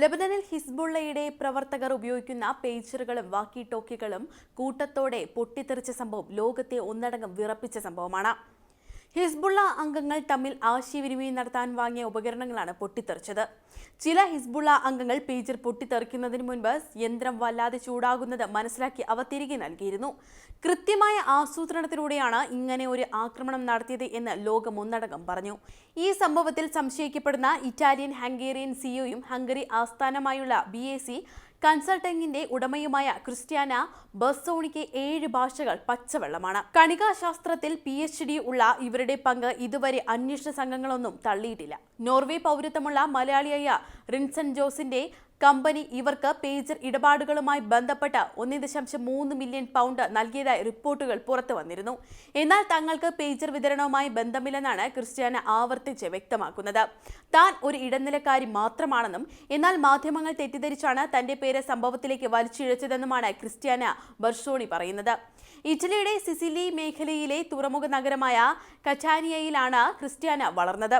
ലബനനിൽ ഹിസ്ബുള്ളയുടെ പ്രവർത്തകർ ഉപയോഗിക്കുന്ന പേജറുകളും വാക്കി ടോക്കികളും കൂട്ടത്തോടെ പൊട്ടിത്തെറിച്ച സംഭവം ലോകത്തെ ഒന്നടങ്കം വിറപ്പിച്ച സംഭവമാണ്. ഹിസ്ബുള്ള അംഗങ്ങൾ തമ്മിൽ ആശയവിനിമയം നടത്താൻ വാങ്ങിയ ഉപകരണങ്ങളാണ് പൊട്ടിത്തെറിച്ചത്. ചില ഹിസ്ബുള്ള അംഗങ്ങൾ പേജർ പൊട്ടിത്തെറിക്കുന്നതിന് മുൻപ് യന്ത്രം വല്ലാതെ ചൂടാകുന്നത് മനസ്സിലാക്കി അവ തിരികെ നൽകിയിരുന്നു. കൃത്യമായ ആസൂത്രണത്തിലൂടെയാണ് ഇങ്ങനെ ഒരു ആക്രമണം നടത്തിയത് എന്ന് ലോകം ഒന്നടങ്കം പറഞ്ഞു. ഈ സംഭവത്തിൽ സംശയിക്കപ്പെടുന്ന ഇറ്റാലിയൻ ഹംഗേറിയൻ സിഒയും ഹംഗറി ആസ്ഥാനമായുള്ള ബി കൺസൾട്ടിംഗിന്റെ ഉടമയുമായ ക്രിസ്ത്യാന ബർസോണിക്ക് ഏഴ് ഭാഷകൾ പച്ചവെള്ളമാണ്. കണികാശാസ്ത്രത്തിൽ പി എച്ച് ഡി ഉള്ള ഇവരുടെ പങ്ക് ഇതുവരെ അന്വേഷണ സംഘങ്ങളൊന്നും തള്ളിയിട്ടില്ല. നോർവേ പൗരത്വമുള്ള മലയാളിയായ റിൻസൺ ജോസിന്റെ കമ്പനി ഇവർക്ക് പേജർ ഇടപാടുകളുമായി ബന്ധപ്പെട്ട് ഒന്നേ ദശാംശം മൂന്ന് മില്യൺ പൗണ്ട് നൽകിയതായി റിപ്പോർട്ടുകൾ പുറത്തു വന്നിരുന്നു. എന്നാൽ തങ്ങൾക്ക് പേജർ വിതരണവുമായി ബന്ധമില്ലെന്നാണ് ക്രിസ്ത്യാന ആവർത്തിച്ച് വ്യക്തമാക്കുന്നത്. താൻ ഒരു ഇടനിലക്കാരി മാത്രമാണെന്നും എന്നാൽ മാധ്യമങ്ങൾ തെറ്റിദ്ധരിച്ചാണ് തന്റെ പേര് സംഭവത്തിലേക്ക് വലിച്ചിഴച്ചതെന്നുമാണ് ക്രിസ്ത്യാന ബർഷോണി പറയുന്നത്. ഇറ്റലിയുടെ സിസിലി മേഖലയിലെ തുറമുഖ നഗരമായ കച്ചാനിയയിലാണ് ക്രിസ്ത്യാന വളർന്നത്.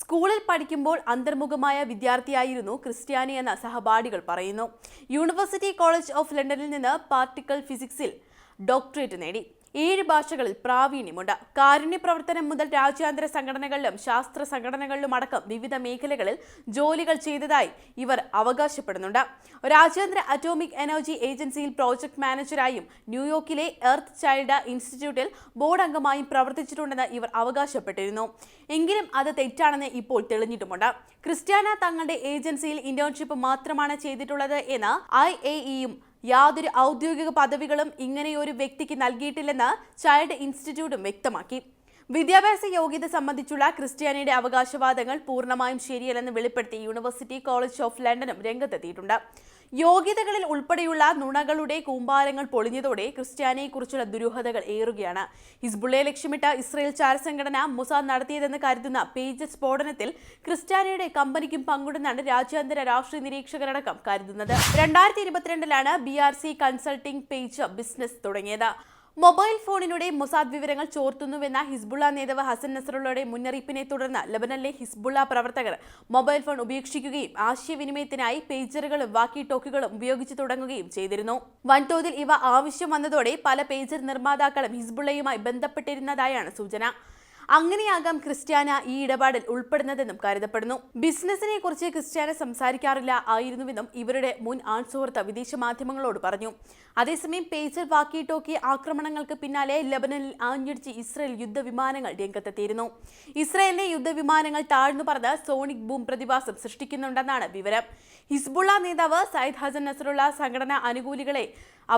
സ്കൂളിൽ പഠിക്കുമ്പോൾ അന്തർമുഖമായ വിദ്യാർത്ഥിയായിരുന്നു ക്രിസ്ത്യാനി എന്ന സഹപാഠികൾ പറയുന്നു. യൂണിവേഴ്സിറ്റി കോളേജ് ഓഫ് ലണ്ടനിൽ നിന്ന് പാർട്ടിക്കൽ ഫിസിക്സിൽ ഡോക്ടറേറ്റ് നേടി. ഏഴ് ഭാഷകളിൽ പ്രാവീണ്യമുണ്ട്. കാരുണ്യ പ്രവർത്തനം മുതൽ രാജ്യാന്തര സംഘടനകളിലും ശാസ്ത്ര സംഘടനകളിലും അടക്കം വിവിധ മേഖലകളിൽ ജോലികൾ ചെയ്തതായി ഇവർ അവകാശപ്പെടുന്നുണ്ട്. രാജ്യാന്തര അറ്റോമിക് എനർജി ഏജൻസിയിൽ പ്രോജക്ട് മാനേജറായും ന്യൂയോർക്കിലെ എർത്ത് ചൈൽഡ് ഇൻസ്റ്റിറ്റ്യൂട്ടിൽ ബോർഡ് അംഗമായും പ്രവർത്തിച്ചിട്ടുണ്ടെന്ന് ഇവർ അവകാശപ്പെട്ടിരുന്നു. എങ്കിലും അത് തെറ്റാണെന്ന് ഇപ്പോൾ തെളിഞ്ഞിട്ടുമുണ്ട്. ക്രിസ്ത്യാന തങ്ങളുടെ ഏജൻസിയിൽ ഇന്റേൺഷിപ്പ് മാത്രമാണ് ചെയ്തിട്ടുള്ളത് എന്ന് ഐ എ ഇയും യാതൊരു ഔദ്യോഗിക പദവികളും ഇങ്ങനെയൊരു വ്യക്തിക്ക് നൽകിയിട്ടില്ലെന്ന് ചൈൽഡ് ഇൻസ്റ്റിറ്റ്യൂട്ടും വ്യക്തമാക്കി. വിദ്യാഭ്യാസ യോഗ്യത സംബന്ധിച്ചുള്ള ക്രിസ്ത്യാനിയുടെ അവകാശവാദങ്ങൾ പൂർണമായും ശരിയല്ലെന്ന് വെളിപ്പെടുത്തി യൂണിവേഴ്സിറ്റി കോളേജ് ഓഫ് ലണ്ടനും രംഗത്തെത്തിയിട്ടുണ്ട്. യോഗ്യതകളിൽ ഉൾപ്പെടെയുള്ള നുണകളുടെ കൂമ്പാരങ്ങൾ പൊളിഞ്ഞതോടെ ക്രിസ്ത്യാനിയെക്കുറിച്ചുള്ള ദുരൂഹതകൾ ഏറുകയാണ്. ഹിസ്ബുള്ളയെ ലക്ഷ്യമിട്ട് ഇസ്രയേൽ ചാരസംഘടന മുസാദ് നടത്തിയതെന്ന് കരുതുന്ന പേജ് സ്ഫോടനത്തിൽ ക്രിസ്ത്യാനിയുടെ കമ്പനിക്കും പങ്കുണ്ടെന്നാണ് രാജ്യാന്തര രാഷ്ട്രീയ നിരീക്ഷകരടക്കം കരുതുന്നത്. രണ്ടായിരത്തി ഇരുപത്തിരണ്ടിലാണ് B R C consulting page business തുടങ്ങിയത്. മൊബൈൽ ഫോണിലൂടെ മൊസാദ് വിവരങ്ങൾ ചോർത്തുന്നുവെന്ന ഹിസ്ബുള്ള നേതാവ് ഹസൻ നസറുള്ളയുടെ മുന്നറിയിപ്പിനെ തുടർന്ന് ലബനനിലെ ഹിസ്ബുള്ള പ്രവർത്തകർ മൊബൈൽ ഫോൺ ഉപേക്ഷിക്കുകയും ആശയവിനിമയത്തിനായി പേജറുകളും വാക്കി ടോക്കുകളും ഉപയോഗിച്ചു തുടങ്ങുകയും ചെയ്തിരുന്നു. വൻതോതിൽ ഇവ ആവശ്യം വന്നതോടെ പല പേജർ നിർമ്മാതാക്കളും ഹിസ്ബുള്ളയുമായി ബന്ധപ്പെട്ടിരുന്നതായാണ് സൂചന. അങ്ങനെയാകാം ക്രിസ്ത്യാന ഈ ഇടപാടിൽ ഉൾപ്പെടുന്നതെന്നും കരുതപ്പെടുന്നു. ബിസിനസിനെ കുറിച്ച് ക്രിസ്ത്യാന സംസാരിക്കാറില്ല ആയിരുന്നുവെന്നും ഇവരുടെ മുൻ ആൺസുഹൃത്ത് വിദേശ മാധ്യമങ്ങളോട് പറഞ്ഞു. അതേസമയം പേജർ വാക്കി ടോക്കി ആക്രമണങ്ങൾക്ക് പിന്നാലെ ലബനനിൽ ആഞ്ഞടിച്ച് ഇസ്രയേൽ യുദ്ധവിമാനങ്ങൾ രംഗത്തെത്തിയിരുന്നു. ഇസ്രയേലിലെ യുദ്ധവിമാനങ്ങൾ താഴ്ന്നു പറഞ്ഞ് സോണിക് ബൂം പ്രതിഭാസം സൃഷ്ടിക്കുന്നുണ്ടെന്നാണ് വിവരം. ഹിസ്ബുള്ള നേതാവ് സയ്യിദ് ഹസൻ നസറുള്ള സംഘടനാ അനുകൂലികളെ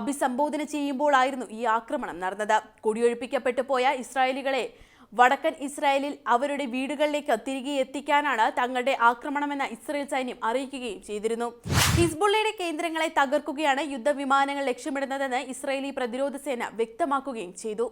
അഭിസംബോധന ചെയ്യുമ്പോഴായിരുന്നു ഈ ആക്രമണം നടന്നത്. കുടിയൊഴിപ്പിക്കപ്പെട്ടു പോയ ഇസ്രായേലികളെ വടക്കൻ ഇസ്രായേലിൽ അവരുടെ വീടുകളിലേക്ക് തിരികെ എത്തിക്കാനാണ് തങ്ങളുടെ ആക്രമണമെന്ന് ഇസ്രായേൽ സൈന്യം അറിയിക്കുകയും ചെയ്തിരുന്നു. ഹിസ്ബുള്ളയുടെ കേന്ദ്രങ്ങളെ തകർക്കുകയാണ് യുദ്ധവിമാനങ്ങൾ ലക്ഷ്യമിടുന്നതെന്ന് ഇസ്രായേലി പ്രതിരോധ സേന വ്യക്തമാക്കുകയും ചെയ്തു.